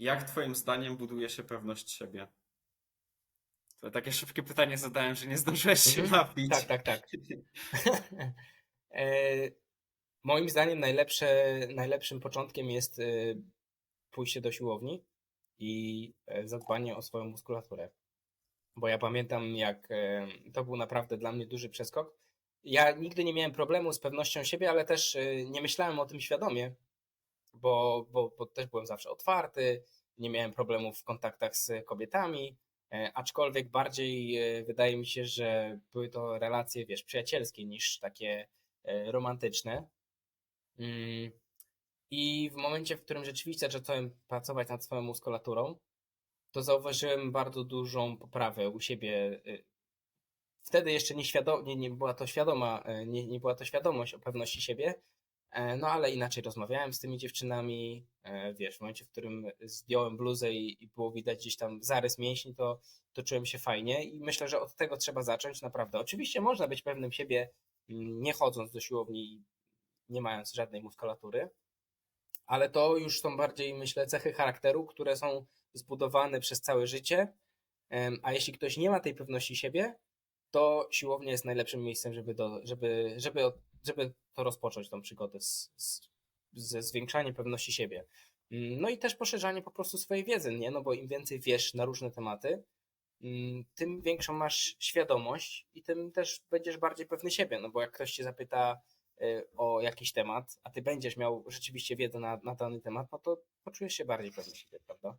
Jak twoim zdaniem buduje się pewność siebie? To takie szybkie pytanie zadałem, że nie zdążyłeś się Mhm. napić. Tak, tak, tak. E, moim zdaniem najlepsze, najlepszym początkiem jest e, pójście do siłowni i e, zadbanie o swoją muskulaturę. Bo ja pamiętam, jak to był naprawdę dla mnie duży przeskok. Ja nigdy nie miałem problemu z pewnością siebie, ale też nie myślałem o tym świadomie, bo, bo, bo też byłem zawsze otwarty, nie miałem problemów w kontaktach z kobietami, e, aczkolwiek bardziej e, wydaje mi się, że były to relacje, wiesz, przyjacielskie niż takie e, romantyczne. Mm. I w momencie, w którym rzeczywiście zacząłem pracować nad swoją muskulaturą, to zauważyłem bardzo dużą poprawę u siebie. Wtedy jeszcze nieświado- nie, nie była to świadoma, nie, nie była to świadomość o pewności siebie, no ale inaczej rozmawiałem z tymi dziewczynami, e, wiesz, w momencie, w którym zdjąłem bluzę i, i było widać gdzieś tam zarys mięśni, to, to czułem się fajnie i myślę, że od tego trzeba zacząć naprawdę. Oczywiście można być pewnym siebie, mm, nie chodząc do siłowni nie mając żadnej muskulatury, ale to już są bardziej, myślę, cechy charakteru, które są zbudowane przez całe życie. A jeśli ktoś nie ma tej pewności siebie, to siłownia jest najlepszym miejscem, żeby, do, żeby, żeby, żeby to rozpocząć, tą przygodę z, z, ze zwiększaniem pewności siebie. Mm, No i też poszerzanie po prostu swojej wiedzy, nie? No bo im więcej wiesz na różne tematy, mm, tym większą masz świadomość i tym też będziesz bardziej pewny siebie. No bo jak ktoś cię zapyta y, o jakiś temat, a ty będziesz miał rzeczywiście wiedzę na, na dany temat, no to poczujesz się bardziej pewny siebie, prawda?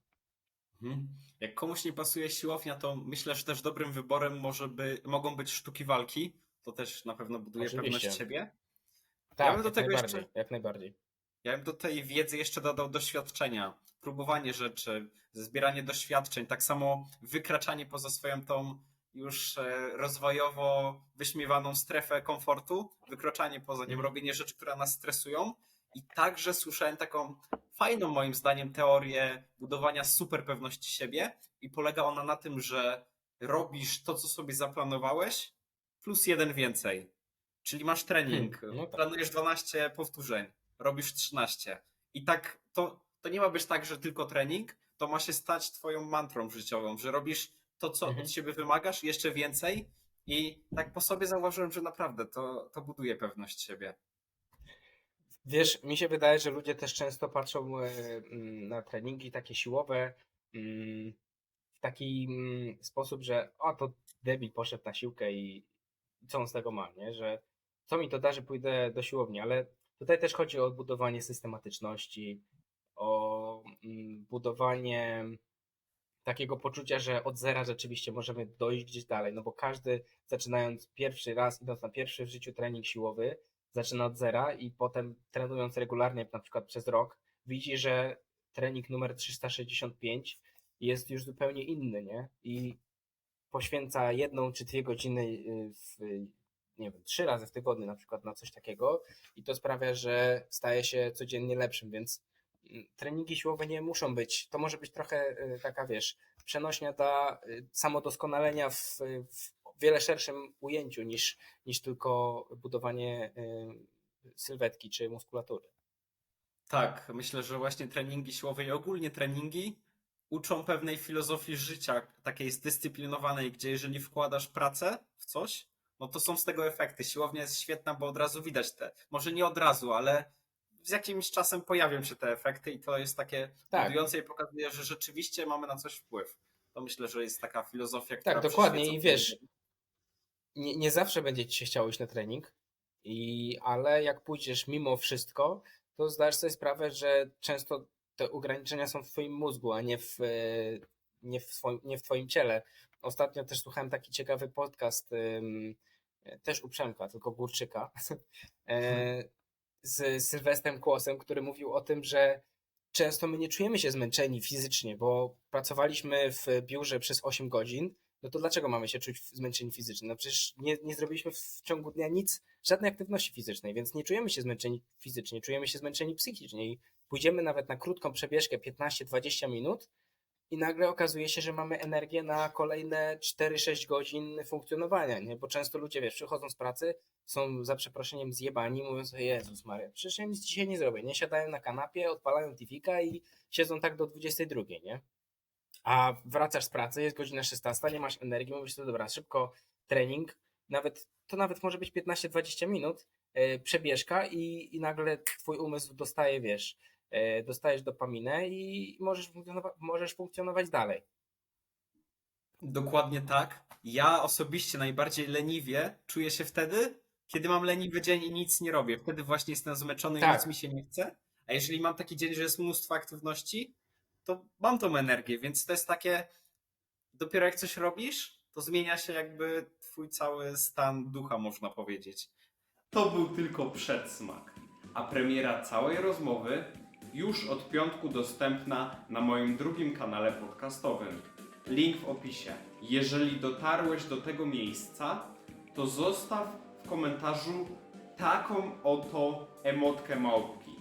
Mhm. Jak komuś nie pasuje siłownia, to myślę, że też dobrym wyborem może by, mogą być sztuki walki. To też na pewno buduje Oczywiście. pewność siebie. Tak, bym do jak tego najbardziej, jeszcze- jak najbardziej. Ja bym do tej wiedzy jeszcze dodał doświadczenia, próbowanie rzeczy, zbieranie doświadczeń, tak samo wykraczanie poza swoją tą już e, rozwojowo wyśmiewaną strefę komfortu, wykroczanie poza nią, Mhm. robienie rzeczy, które nas stresują. I także słyszałem taką fajną moim zdaniem teorię budowania super pewności siebie i polega ona na tym, że robisz to, co sobie zaplanowałeś, plus jeden więcej. Czyli masz trening, Hmm, no tak. planujesz 12 powtórzeń, robisz 13. I tak to, to nie ma być tak, że tylko trening, to ma się stać twoją mantrą życiową, że robisz to, co Mhm. od siebie wymagasz, jeszcze więcej. I tak po sobie zauważyłem, że naprawdę to, to buduje pewność siebie. Wiesz, mi się wydaje, że ludzie też często patrzą e, mm, na treningi takie siłowe mm, w taki mm, sposób, że o, to debil poszedł na siłkę i co on z tego ma, nie? Że co mi to da, że pójdę do siłowni, ale tutaj też chodzi o budowanie systematyczności, o budowanie takiego poczucia, że od zera rzeczywiście możemy dojść gdzieś dalej, no bo każdy zaczynając pierwszy raz, idąc na pierwszy w życiu trening siłowy, zaczyna od zera i potem trenując regularnie, na przykład przez rok, widzi, że trening numer 365 jest już zupełnie inny, nie? I poświęca jedną czy dwie godziny y, w, nie wiem, trzy razy w tygodniu na przykład na coś takiego i to sprawia, że staje się codziennie lepszym, więc mm, treningi siłowe nie muszą być, to może być trochę y, taka, wiesz, przenośnia dla y, samodoskonalenia w, w wiele szerszym ujęciu niż, niż tylko budowanie y, sylwetki czy muskulatury. Tak, myślę, że właśnie treningi siłowe i ogólnie treningi uczą pewnej filozofii życia, takiej zdyscyplinowanej, gdzie jeżeli wkładasz pracę w coś, no to są z tego efekty. Siłownia jest świetna, bo od razu widać te, może nie od razu, ale z jakimś czasem pojawią się te efekty i to jest takie Tak. budujące i pokazuje, że rzeczywiście mamy na coś wpływ. To myślę, że jest taka filozofia, która Tak, dokładnie i wiesz, nie, nie zawsze będzie ci się chciało iść na trening, i, ale jak pójdziesz mimo wszystko, to zdasz sobie sprawę, że często te ograniczenia są w twoim mózgu, a nie w, e, nie w, swoim, nie w twoim ciele. Ostatnio też słuchałem taki ciekawy podcast, też u Przemka, tylko Górczyka, e, z Sylwestrem Kłosem, który mówił o tym, że często my nie czujemy się zmęczeni fizycznie, bo pracowaliśmy w biurze przez 8 godzin, no to dlaczego mamy się czuć zmęczeni fizycznie? No przecież nie, nie zrobiliśmy w ciągu dnia nic, żadnej aktywności fizycznej, więc nie czujemy się zmęczeni fizycznie, czujemy się zmęczeni psychicznie i pójdziemy nawet na krótką przebieżkę 15-20 minut i nagle okazuje się, że mamy energię na kolejne 4-6 godzin funkcjonowania, nie? Bo często ludzie, wiesz, przychodzą z pracy, są za przeproszeniem zjebani, mówiąc sobie, Jezus Maria, przecież ja nic dzisiaj nie zrobię, nie? Siadają na kanapie, odpalają TV-ka i siedzą tak do 22, nie? A wracasz z pracy, jest godzina 16, nie masz energii, mówisz sobie, dobra, szybko trening, nawet, to nawet może być 15-20 minut, e, przebieżka i, i nagle twój umysł dostaje, wiesz, e, dostajesz dopaminę i możesz, funkcjonować, możesz funkcjonować dalej. Dokładnie tak. Ja osobiście najbardziej leniwie czuję się wtedy, kiedy mam leniwy dzień i nic nie robię. Wtedy właśnie jestem zmęczony i Tak. nic mi się nie chce. A jeżeli mam taki dzień, że jest mnóstwo aktywności, to mam tą energię, więc to jest takie. Dopiero jak coś robisz, to zmienia się jakby twój cały stan ducha, można powiedzieć. To był tylko przedsmak, a premiera całej rozmowy już od piątku dostępna na moim drugim kanale podcastowym. Link w opisie. Jeżeli dotarłeś do tego miejsca, to zostaw w komentarzu taką oto emotkę małpki.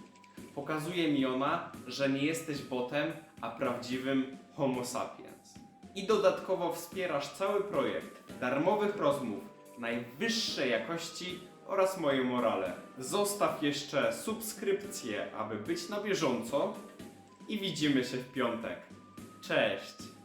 Pokazuje mi ona, że nie jesteś botem, a prawdziwym Homo sapiens. I dodatkowo wspierasz cały projekt darmowych rozmów najwyższej jakości oraz moje morale. Zostaw jeszcze subskrypcję, aby być na bieżąco i widzimy się w piątek. Cześć!